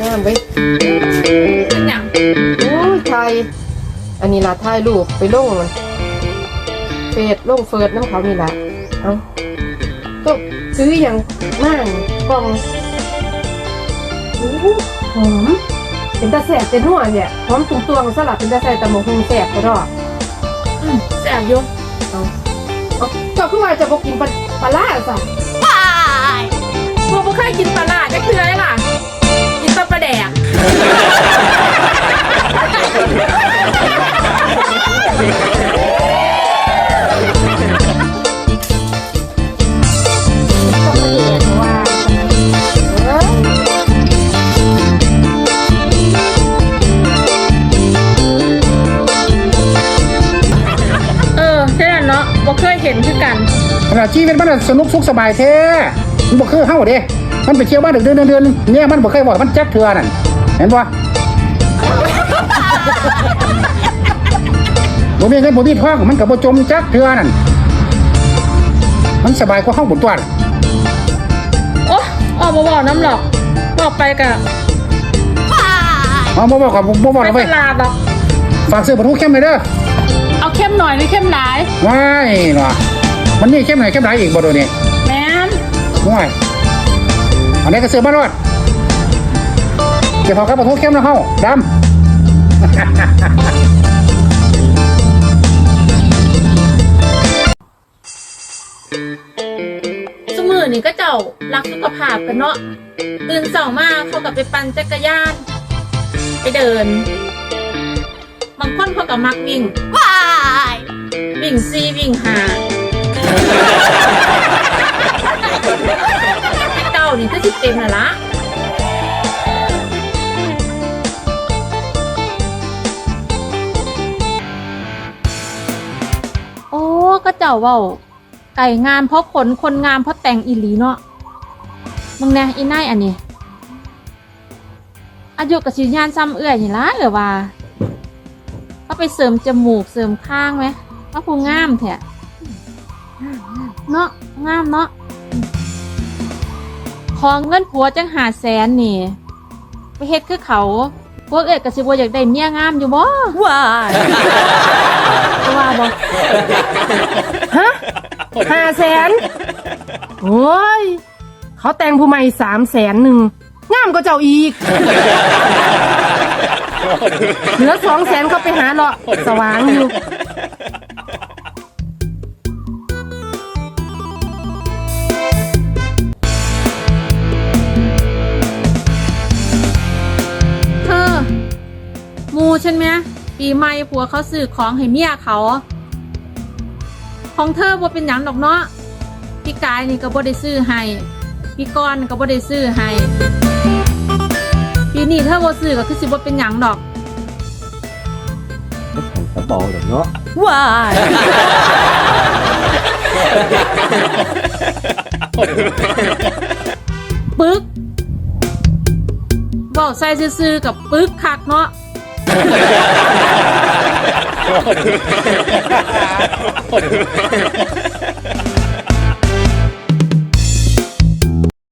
งามเว้ยเป็นหยังโอ้ยไทยอันนี้ล่ะถ่ายรูปไปลงมันเฟดลงเฟิร์ดน้ำเขานี่ล่ะเอ้าต้องซื้ออย่างมากกล่องโอ้หอมเป็นตาแสบเป็นหัวเนี่ยหอมตุ้งตวงสลับเป็นตาแสบแต่หมกหุงแสบก็ดอกอืมแซ่บอยู่เอาเอาเจ้าขึ้นมาจะบอกกินปลาปลาล่าส เคยเห็นคือกันขณะชีวิตมันนะสนุกสุขสบายแท้มันบ่คือเฮาเด้มันไปเที่ยวบ้านดึกเดือนเดือนเนี่ยมันบ่เคยบอกมันจักเทื่อนั่นเห็นบ่บ่มีเงินบ่มีทองมันก็บ่จมจักเทื่อนั่นมันสบายกว่าเฮาบนตัวน่ะโอ้ออกมาบอกน้ำหรอกบอกไปกะเอาบ่บอกกับบ่บอกไม่เอาตไว้ลาดหรอกฝากซื้อปลาทูเข้มเลยเด้อ เอาเข้มหน่อยหรือเข้มหลายว้ายเนาะมันนี่เข้มไหนเข้มหลายอีกบ่โดยวนี้แม่นว้ายอันนี้ก็ซื้อมารอดเดี๋ยวพอกับปลาทูเข้มนะเฮาดำสมือนี่ก็เจ้ารักสุขภาพกันเนาะตื่นเสาร์มาเขากับไปปั่นจักรยาน ไปเดิน บางคนเขากับมักวิ่งวิ่งซีวิ่งหาเจ้านี่ก็สิเต็มแล้วละโอ้ก็เจ้าเว้าไก่งามเพราะขนคนงามเพราะแต่งอีหลีเนาะมึงแน่อีนายอันนี้อายุกับชิญานซ้ำเอื้อยนี่ละหรือว่าก็ ไปเสริมจมูกเสริมข้างไหมว่าผู้งามแท้เนาะงามเนาะของเงินผัวจังหาแสนนี่ ไปเฮ็ดคือเขาพวกเอ็ดกับสิบอยากได้เมียงามอยู่บ่ว้ายว่าบ่ฮะห้าแสนโอ้ย เขาแต่งผู้ใหม่สามแสนหนึ่งงามก็เจ้าอีก เหลือสองแสนเขาไปหาเลาะสว่างอยู่ เธอมูฉันไหมปีใหม่ผัวเขาซื้อของให้เมียเขา ของเธอบ่เป็นหยังดอกเนาะพี่กายนี่ก็บ่ได้ซื้อให้พี่กรณ์ก็บ่ได้ซื้อให้ นี้เธอบ่ซื้อก็คือสิบ่เป็นหยังดอกกระเป๋าเดี๋ยวเนาะว้ายปึกบอกใส่ซื่อๆกับปึกคักเนาะ